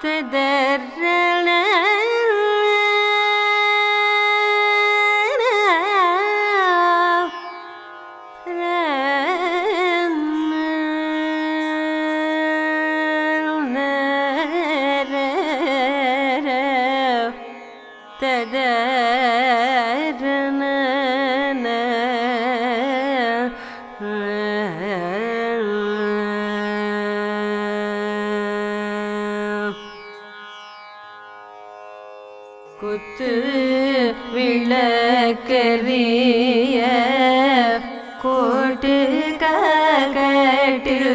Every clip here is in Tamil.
Tederreler Tederreler குத்து விளக்கரிய கோட்டு கட்டில்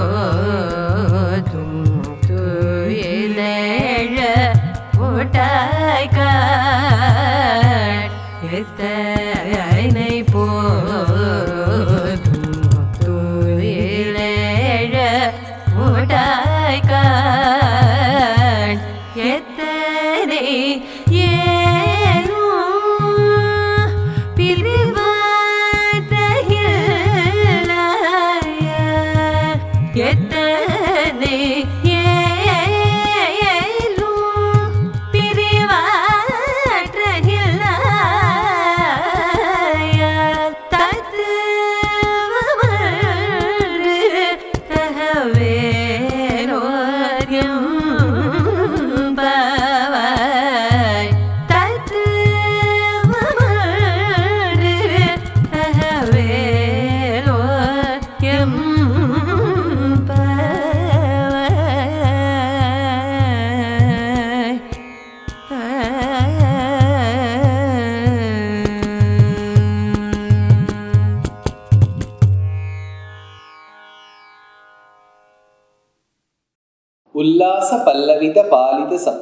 எத்தனை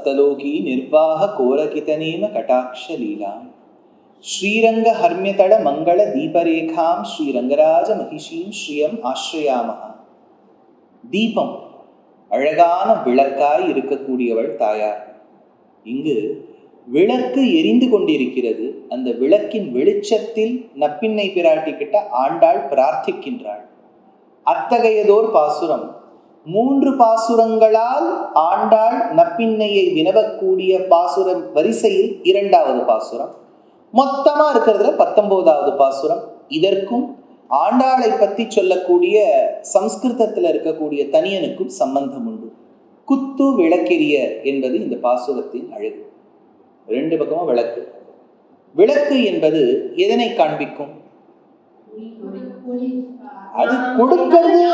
ಸಪ್ತಲೋಕಿ நிர்வாக ಕೋರಕಿತನೇಮ ಕಟಾಕ್ಷ ಲೀಲಾ ಶ್ರೀರಂಗ ಹರ್ಮ್ಯತಳ ಮಂಗಳ ದೀಪರೇಖಾಂ ಶ್ರೀರಂಗರಾಜ ಮಹಿಷೀಂ ஸ்ரீயம் ஆஸ்ரயாமஹ தீபம் அழகான விளக்காய் இருக்கக்கூடியவள் தாயார்। இங்கு விளக்கு எரிந்து கொண்டிருக்கிறது. அந்த விளக்கின் வெளிச்சத்தில் நப்பின்னை பிராட்டிக்கிட்ட ஆண்டாள் பிரார்த்திக்கின்றாள். அத்தகையதோர் பாசுரம் மூன்று பாசுரங்களால் ஆண்டாள் நப்பின்னையை வினவக்கூடிய பாசுரம் வரிசையில் இரண்டாவது பாசுரம். மொத்தமா இருக்கிறதுல பத்தொன்பதாவது பாசுரம். இதற்கும் ஆண்டாளை பத்தி சொல்லக்கூடிய சம்ஸ்கிருதத்துல இருக்கக்கூடிய தனியனுக்கும் சம்பந்தம் உண்டு. குத்து விளக்கெரிய என்பது இந்த பாசுரத்தின் அழகு. ரெண்டு பக்கமும் விளக்கு. விளக்கு என்பது எதனை காண்பிக்கும்? அது கொடுக்கிறது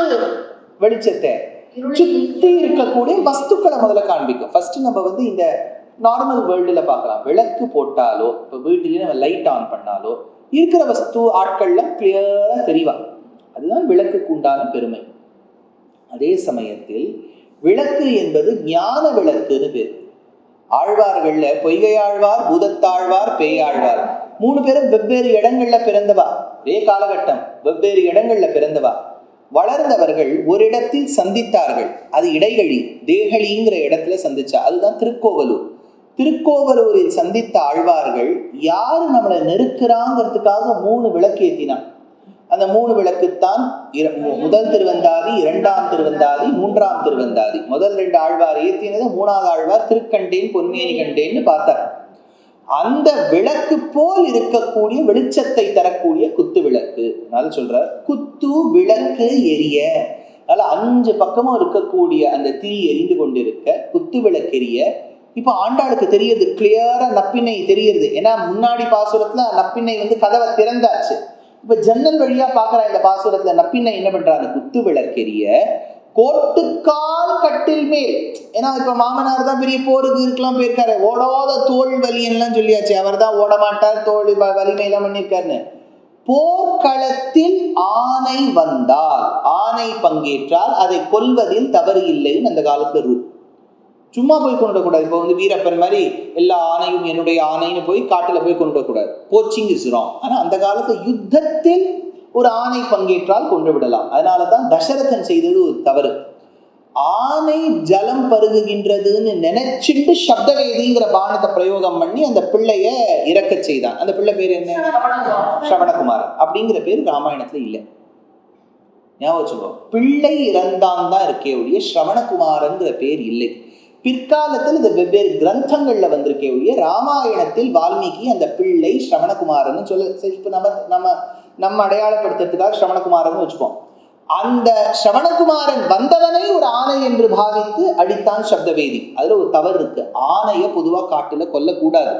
வெளிச்சத்தை. சுத்தி இருக்கக்கூடிய வஸ்துக்களை முதல்ல காண்பிக்கும். ஃபர்ஸ்ட் நம்ம வந்து இந்த நார்மல் வேர்ல்டுல பார்க்கலாம். விளக்கு போட்டாலோ இப்போ வீட்டிலேயே நம்ம லைட் ஆன் பண்ணாலோ இருக்கிற வஸ்து ஆட்கள்லாம் கிளியரா தெரிவா. அதுதான் விளக்குக்கு உண்டான பெருமை. அதே சமயத்தில் விளக்கு என்பது ஞான விளக்குன்னு பேர். ஆழ்வார்கள்ல பொய்கை ஆழ்வார் பூதத்தாழ்வார் பேயாழ்வார். மூணு பேரும் வெவ்வேறு இடங்கள்ல பிறந்தவா. ஒரே காலகட்டம். வெவ்வேறு இடங்கள்ல பிறந்தவா. வளர்ந்தவர்கள் ஒரு இடத்தில் சந்தித்தார்கள். அது இடைகளி தேகலிங்கிற இடத்துல சந்திச்சா. அதுதான் திருக்கோவலூர். திருக்கோவலூரில் சந்தித்த ஆழ்வார்கள் யாரு நம்மளை நெருக்கிறாங்கிறதுக்காக மூணு விளக்கு ஏற்றினான் அந்த மூணு விளக்குத்தான் இர- மு- முதல் திருவந்தாதி இரண்டாம் திருவந்தாதி மூன்றாம் திருவந்தாதி. முதல் ரெண்டு ஆழ்வார் ஏத்தினது மூணாவது ஆழ்வார் திருக்கண்டேன் பொன்மேனி கண்டேன்னு பார்த்தார். அந்த விளக்கு போல் இருக்கக்கூடிய வெளிச்சத்தை தரக்கூடிய குத்து விளக்கு. அதனால சொல்ற குத்து விளக்கு எரிய. அதனால அஞ்சு பக்கமும் இருக்கக்கூடிய அந்த திரி எரிந்து கொண்டிருக்க குத்து விளக்கு எரிய. இப்போ ஆண்டாளுக்கு தெரியுது கிளியரா நப்பிண்ணை தெரியுது. ஏன்னா முன்னாடி பாசுரத்துல நப்பிண்ணை வந்து கதவை திறந்தாச்சு. இப்ப ஜன்னல் வழியா பாக்குற இந்த பாசுரத்துல. நப்பிண்ணை என்ன பண்றாங்க? குத்து விளக்கெரிய கோட்டுக்கால் கட்டில் மேல். ஏன்னா இப்ப மாமனார் தான் பெரிய போருக்கு இருக்கலாம் போயிருக்காரு. ஓடாத தோல் வலியெல்லாம் சொல்லியாச்சு. அவர் தான் ஓட மாட்டார் தோல் வ- வலிமை எல்லாம் பண்ணியிருக்காருன்னு. போர்க்களத்தில் ஆணை வந்தால் ஆணை பங்கேற்றால் அதை கொல்வதில் தவறு இல்லைன்னு அந்த காலத்துல ரூல். சும்மா போய் கொண்டுடக்கூடாது. இப்போ வந்து வீரப்பன் மாதிரி எல்லா ஆணையும் என்னுடைய ஆணைன்னு போய் காட்டுல போய் கொண்டுடக்கூடாது. போச்சிங் இஸ் ராங் ஆனா அந்த காலத்துல யுத்தத்தில் ஒரு ஆணை பங்கேற்றால் கொண்டு விடலாம் அதனால தான் தசரதன் செய்தது ஒரு தவறு. ஆணை ஜலம் பருகுகின்றதுன்னு நினைச்சிட்டு சப்தவேதிங்கிற பானத்தை பிரயோகம் பண்ணி அந்த பிள்ளைய இறக்கச் செய்தான். அந்த பிள்ளை பேர் என்ன? ஸ்ரவணகுமார் அப்படிங்கிற பேர் ராமாயணத்துல இல்லை. ஞாபகம் வச்சுக்கோ. பிள்ளை இறந்தான் தான் இருக்கே ஒழிய ஸ்ரவணகுமாரங்கிற பேர் இல்லை. பிற்காலத்தில் இது வெவ்வேறு கிரந்தங்கள்ல வந்திருக்கே ஒழிய ராமாயணத்தில் வால்மீகி அந்த பிள்ளை ஸ்ரவணகுமாரன்னு சொல்ல சரி இப்போ நம்ம நம்ம நம்ம அடையாளப்படுத்துறதுக்காக ஸ்ரவணகுமாரன்னு வச்சுப்போம். அந்த ஸ்ரவணகுமாரன் வந்தவனை ஒரு ஆணை என்று பாவித்து அடித்தான் சப்தவேதி. அதுல ஒரு தவறு இருக்கு. ஆணையை பொதுவா காட்டுல கொல்லக்கூடாது.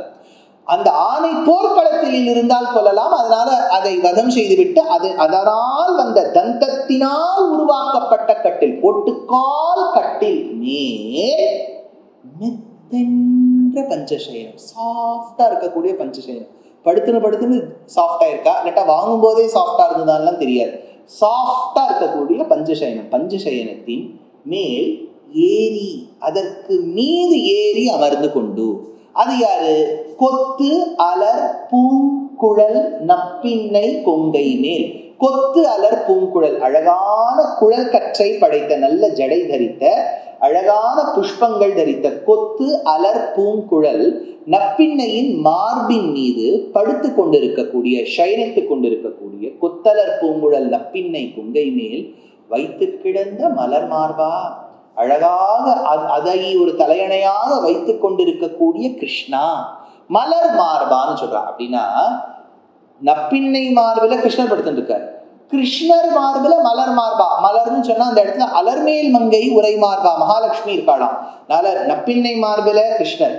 அந்த ஆணை போர்க்களத்தில் இருந்தால் கொல்லலாம். அதனால அதை வதம் செய்துவிட்டு அது அதனால் வந்த தந்தத்தினால் உருவாக்கப்பட்ட கட்டில் ஒட்டுக்கால் கட்டில் மேல் மெத்தென்ற பஞ்சசயனம். சாஃப்டா இருக்கக்கூடிய பஞ்சசயனம். படுத்துன்னு படுத்துன்னு சாஃப்டா இருக்கா இல்லாட்டா வாங்கும் போதே சாஃப்டா இருந்ததான்லாம் தெரியாது. சாஃப்டா இருக்கக்கூடிய பஞ்சசயனம் பஞ்சசயனத்தின் மேல் ஏறி அதற்கு மீது ஏறி அமர்ந்து கொண்டு அது யாரு? கொத்து அலர் பூங்குழல் நப்பின்னை கொங்கை மேல். கொத்து அலர் பூங்குழல் அழகான குழல் கற்றை படைத்த நல்ல ஜடை தரித்த அழகான புஷ்பங்கள் தரித்த கொத்து அலர் பூங்குழல் நப்பின்னையின் மார்பின் மீது படுத்து கொண்டிருக்கக்கூடிய சயனித்துக் கொண்டிருக்கக்கூடிய கொத்தலர் பூங்குழல் நப்பின்னை குங்கை மேல் வைத்து கிடந்த மலர் மார்பா. அழகாக அதை ஒரு தலையணையாக வைத்துக் கொண்டிருக்கக்கூடிய கிருஷ்ணா. மலர் மார்பான்னு சொல்றான். அப்படின்னா நப்பின்னை மார்பில கிருஷ்ணர் படுத்துட்டு கிருஷ்ணர் மார்பில மலர் மார்பா. மலர்னு சொன்னா அந்த இடத்துல அலர்மேல் மங்கை உரை மார்பா. மகாலட்சுமி இருக்காளாம். அதனால நப்பின்னை மார்பில கிருஷ்ணர்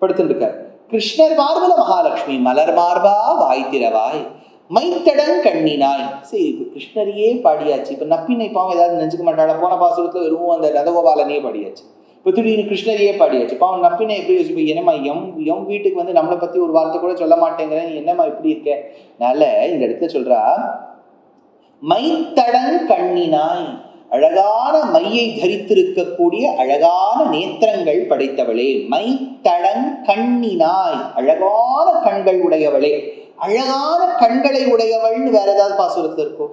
படுத்துட்டு கிருஷ்ணர் மார்பில மகாலட்சுமி. மலர் மார்பா வாய் திறவாய். மைத்தடன் கண்ணினாய். சரி இப்ப கிருஷ்ணரையே பாடியாச்சு. இப்ப நப்பின்னை பாவம் ஏதாவது நினைச்சுக்க மாட்டாளா? போன பாசுரத்துல வெறும் அந்த ரதகோபாலனையே பாடியாச்சு. இப்போ திடீர்னு கிருஷ்ணரையே பாடியாச்சு. பாவம் நப்பினை எப்படி யோசிப்ப என்னம்மா எம் எம் வீட்டுக்கு வந்து நம்மளை பத்தி ஒரு வார்த்தை கூட சொல்ல மாட்டேங்கிற நீ என்னம்மா இப்படி இருக்க? அதனால இந்த இடத்துல சொல்றா மைத்தடன் கண்ணினாய் அழகான மையை தரித்திருக்கக்கூடிய அழகான நேத்திரங்கள் படைத்தவளே மைத்தடன் கண்ணினாய் அழகான கண்கள் உடையவளே அழகான கண்களை உடையவள்னு வேற ஏதாவது பாசுரத்துல இருக்கோ?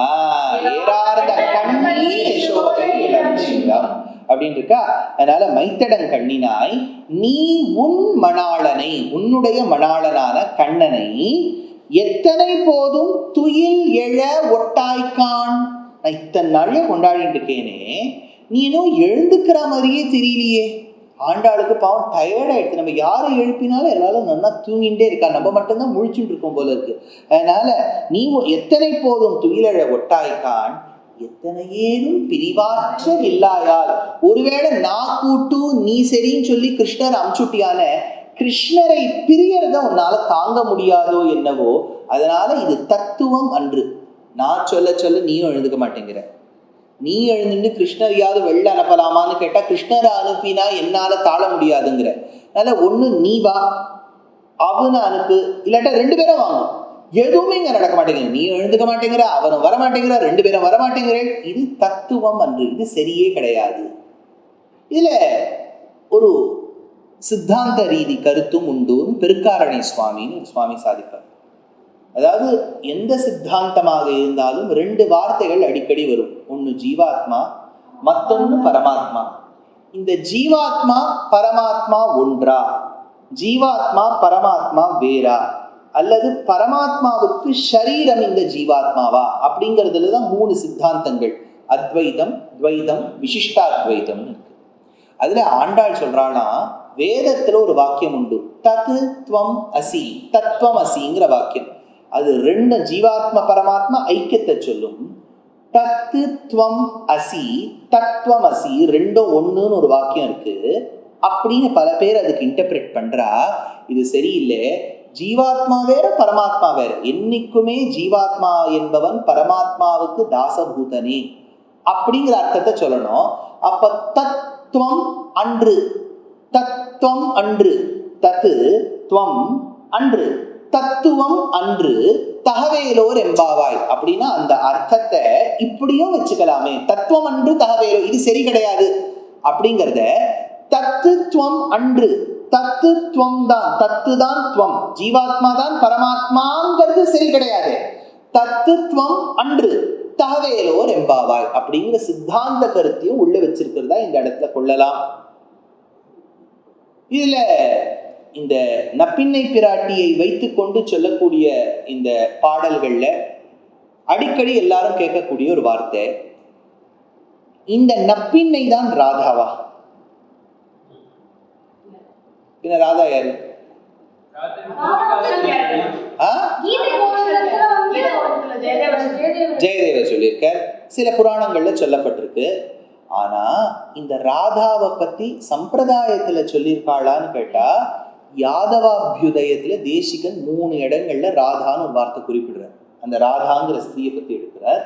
ஆஹ் ஏறார்ந்த கண்ணி அப்படின்னு இருக்கா அதனால மைத்தடன் கண்ணினாய் நீ உன் மணாளனை உன்னுடைய மணாளனான கண்ணனை எத்தனை போதும் துயில் எழ ஒட்டாய்க்கான்? நான் இத்தனை நாளே கொண்டாடிட்டு இருக்கேனே நீ இன்னும் எழுந்துக்கிற மாதிரியே தெரியலையே. ஆண்டாளுக்கு பாவம் டயர்டாக எடுத்து நம்ம யாரை எழுப்பினாலும் எல்லாரும் நல்லா தூங்கிட்டே இருக்கா நம்ம மட்டும்தான் முழிச்சுட்டு இருக்கோம் போல இருக்கு. அதனால நீ எத்தனை போதும் துயிலழ ஒட்டாய்க்கான்? எத்தனையேனும் பிரிவாற்ற இல்லாயால். ஒருவேளை நான் கூட்டு நீ சரின்னு சொல்லி கிருஷ்ணர் அமுச்சுட்டியான கிருஷ்ணரை பிரியறத உன்னால தாங்க முடியாதோ என்னவோ அதனால இது தத்துவம் அன்று. நான் சொல்ல சொல்ல நீயும் எழுந்துக்க மாட்டேங்கிற. நீ எழுந்துட்டு கிருஷ்ணரையாவது வெளில அனுப்பலாமான்னு கேட்டா கிருஷ்ணரை அனுப்பினா என்னால தாழ முடியாதுங்கிற. அதனால ஒண்ணு நீ வா. அவனை அனுப்பு. இல்லாட்டா ரெண்டு பேரும் வாங்கும். எதுவுமே இங்க நடக்க மாட்டேங்குது. நீ எழுந்துக்க மாட்டேங்கிற அவனும் வர மாட்டேங்கிற ரெண்டு பேரும் வர மாட்டேங்கிறேன். இது தத்துவம் அன்று இது சரியே கிடையாது. இதுல ஒரு சித்தாந்த ரீதி கருத்தும் உண்டுன்னு பெருக்காரணை சுவாமின்னு சுவாமி சாதிப்பார். அதாவது எந்த சித்தாந்தமாக இருந்தாலும் ரெண்டு வார்த்தைகள் அடிக்கடி வரும். ஒன்று ஜீவாத்மா மத்தொன்னு பரமாத்மா. இந்த ஜீவாத்மா பரமாத்மா ஒன்றா? ஜீவாத்மா பரமாத்மா வேறா? அல்லது பரமாத்மாவுக்கு ஷரீரம் இந்த ஜீவாத்மாவா? அப்படிங்கிறதுல தான் மூணு சித்தாந்தங்கள். அத்வைதம் துவைதம் விசிஷ்டாத்வைதம்னு இருக்கு. அதுல ஆண்டாள் சொல்றானா வேதத்துல ஒரு வாக்கியம் உண்டு. தத்து துவம் அசி தத்துவம் அசிங்கிற வாக்கியம். அது ரெண்டு ஜீவாத்ம பரமாத்மா ஐக்கியத்தை சொல்லும். தத்து துவம் அசி தத்துவம் அசி ரெண்டும் ஒன்றுன்னு ஒரு வாக்கியம் இருக்கு. அப்படின்னு பல பேர் அதுக்கு இன்டர்பிரேட் பண்றா. இது சரியில்லை. ஜீவாத்மா வேற பரமாத்மா வேற. என்னைக்குமே ஜீவாத்மா என்பவன் பரமாத்மாவுக்கு தாசபூதனே. அப்படிங்கிற அர்த்தத்தை சொல்லணும். அப்ப தத்துவம் அன்று. தத்துவம் அன்று. தத்து துவம் அன்று. தத்துவம் அன்று. தகவேலோர் எம்பாவாய் அப்படின்னா அந்த அர்த்தத்தை இப்படியும் வச்சுக்கலாமே. தத்துவம் அன்று தகவேலோ. இது சரி கிடையாது. அப்படிங்கிறத தத்துவம் அன்று. தத்துவம் தான் தத்து தான் துவம். ஜீவாத்மா தான் பரமாத்மாங்கிறது சரி கிடையாது. தத்துவம் அன்று. தகவேலோர் எம்பாவாய் அப்படிங்கிற சித்தாந்த கருத்தையும் உள்ள வச்சிருக்கிறதா இந்த இடத்துல கொள்ளலாம். இதுல இந்த நப்பிண்ணை பிராட்டியை வைத்துக்கொண்டு சொல்லக்கூடிய இந்த பாடல்கள்ல அடிக்கடி எல்லாரும் கேட்கக்கூடிய ஒரு வார்த்தை. இந்த நப்பிண்ணை தான் ராதாவா. பின்ன ராதா யாரு ஆ ஜெயதேவ சொல்லியிருக்கார் சில புராணங்கள்ல சொல்லப்பட்டிருக்கு ஆனா இந்த ராதாவை பத்தி சம்பிரதாயத்துல சொல்லியிருக்காளான்னு கேட்டா யாதவாபியுதயத்துல தேசிகன் மூணு இடங்கள்ல ராதான்னு ஒரு வார்த்தை குறிப்பிடுறார் அந்த ராதாங்கிற ஸ்திரீயை பத்தி எடுக்கிறார்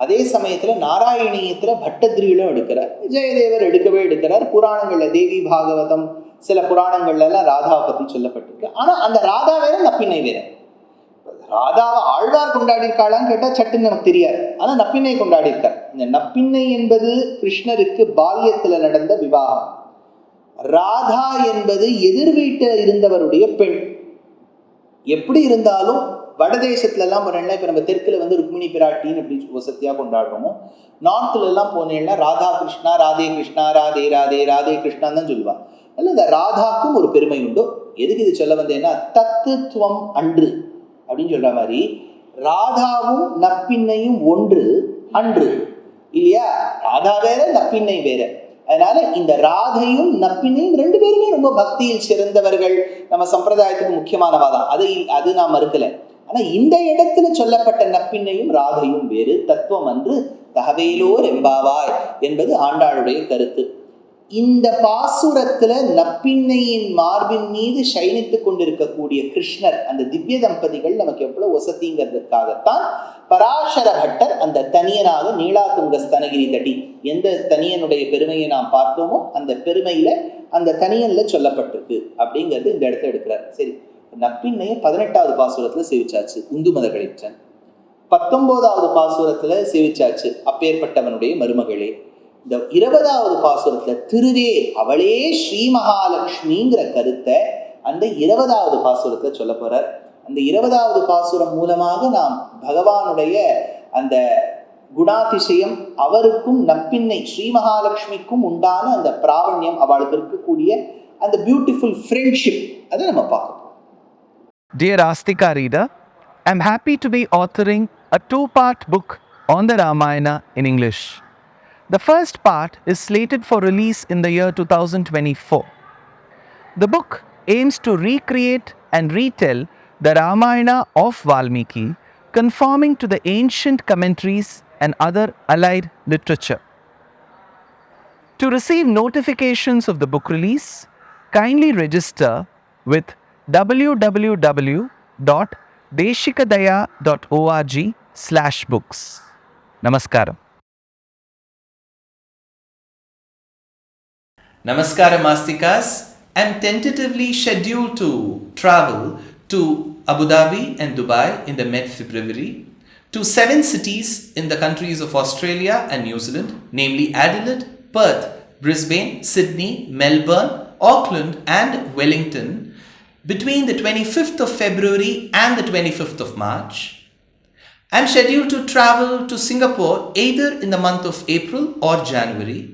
அதே சமயத்துல நாராயணியத்துல பட்டத்திரியிலும் எடுக்கிறார் ஜெயதேவர் எடுக்கவே எடுக்கிறார் புராணங்கள்ல தேவி பாகவதம் சில புராணங்கள்ல எல்லாம் ராதாவை பத்தி சொல்லப்பட்டிருக்கு. ஆனா அந்த ராதா வேற நப்பினை வேற. ராதாவை ஆழ்வார் கொண்டாடி இருக்காளான்னு கேட்டா சட்டுன்னு நமக்கு தெரியாது. ஆனா நப்பினை கொண்டாடி இருக்கார் இந்த நப்பின்னை என்பது கிருஷ்ணருக்கு பால்யத்துல நடந்த விவாகம். ராதா என்பது எதிர் வீட்டில் இருந்தவருடைய பெண். எப்படி இருந்தாலும் வடதேசத்துல எல்லாம் போனேன்னா இப்ப நம்ம தெற்குல வந்து ருக்மிணி பிராட்டின்னு அப்படி வசதியா கொண்டாடுறோமோ நார்த்ல எல்லாம் போனேன்னா ராதா கிருஷ்ணா ராதே கிருஷ்ணா ராதே ராதே ராதே கிருஷ்ணான்னு தான் சொல்லுவா. அல்ல இந்த ராதாக்கும் ஒரு பெருமை உண்டு. எதுக்கு இது சொல்ல வந்தேன்னா தத்துவம் அன்று அப்படின்னு சொல்ற மாதிரி ராதாவும் நப்பின்னையும் ஒன்று அன்று. இல்லையா? ராதா வேற நப்பின்னை வேற. அதனால இந்த ராதையும் நப்பினையும் ரெண்டு பேருமே ரொம்ப பக்தியில் சிறந்தவர்கள். நம்ம சம்பிரதாயத்துக்கு முக்கியமானவா தான். அதை அது நான் மறுக்கல. ஆனா இந்த இடத்துல சொல்லப்பட்ட நப்பின்னையும் ராதையும் வேறு தத்துவம் அன்று தகவேலோர் எம்பாவாய் என்பது ஆண்டாளுடைய கருத்து. இந்த பாசுரத்துல நப்பின்னையின் மார்பின் மீது சயனித்துக் கொண்டிருக்கக்கூடிய கிருஷ்ணர் அந்த திவ்ய தம்பதிகள் நமக்கு எவ்வளவு வசதிங்கிறதுக்காகத்தான் பராசர பட்டர் அந்த தனியனாக நீலாதுங்க ஸ்தனகிரி தடி. எந்த தனியனுடைய பெருமையை நாம் பார்த்தோமோ அந்த பெருமையில அந்த தனியன்ல சொல்லப்பட்டிருக்கு அப்படிங்கிறது இந்த இடத்துல எடுக்கிறார். சரி நப்பின்னையை பதினெட்டாவது பாசுரத்துல சேவிச்சாச்சு உந்து மதகளிற்றன் பத்தொன்பதாவது பாசுரத்துல சேவிச்சாச்சு அப்பேற்பட்டவனுடைய மருமகளே. இந்த இருபதாவது பாசுரத்துல திருவே அவளே ஸ்ரீ மகாலட்சுமிங்கிற கருத்தை அந்த இருபதாவது பாசுரத்துல சொல்ல போறார் அந்த இருபதாவது பாசுரம் மூலமாக நாம் பகவானுடைய அந்த குணாதிசயம் அவருக்கும் நப்பின்னை ஸ்ரீ மகாலட்சுமிக்கும் உண்டான அந்த பிராவண்யம் அவளுக்கு இருக்கக்கூடிய அந்த பியூட்டிஃபுல் ஃப்ரெண்ட்ஷிப் அதை நம்ம பார்க்க போறோம் Dear Astika reader, I'm happy to be authoring a two part book on the Ramayana in English. The first part is slated for release in the year 2024. The book aims to recreate and retell the Ramayana of Valmiki, conforming to the ancient commentaries and other allied literature. To receive notifications of the book release, kindly register with www.deshikadaya.org slash books. Namaskaram. Namaskara Mastikas. I'm tentatively scheduled to travel to Abu Dhabi and Dubai in the mid February, to seven cities in the countries of Australia and New Zealand, namely Adelaide, Perth, Brisbane, Sydney, Melbourne, Auckland, and Wellington between the 25th of February and the 25th of March. I'm scheduled to travel to Singapore either in the month of April or January,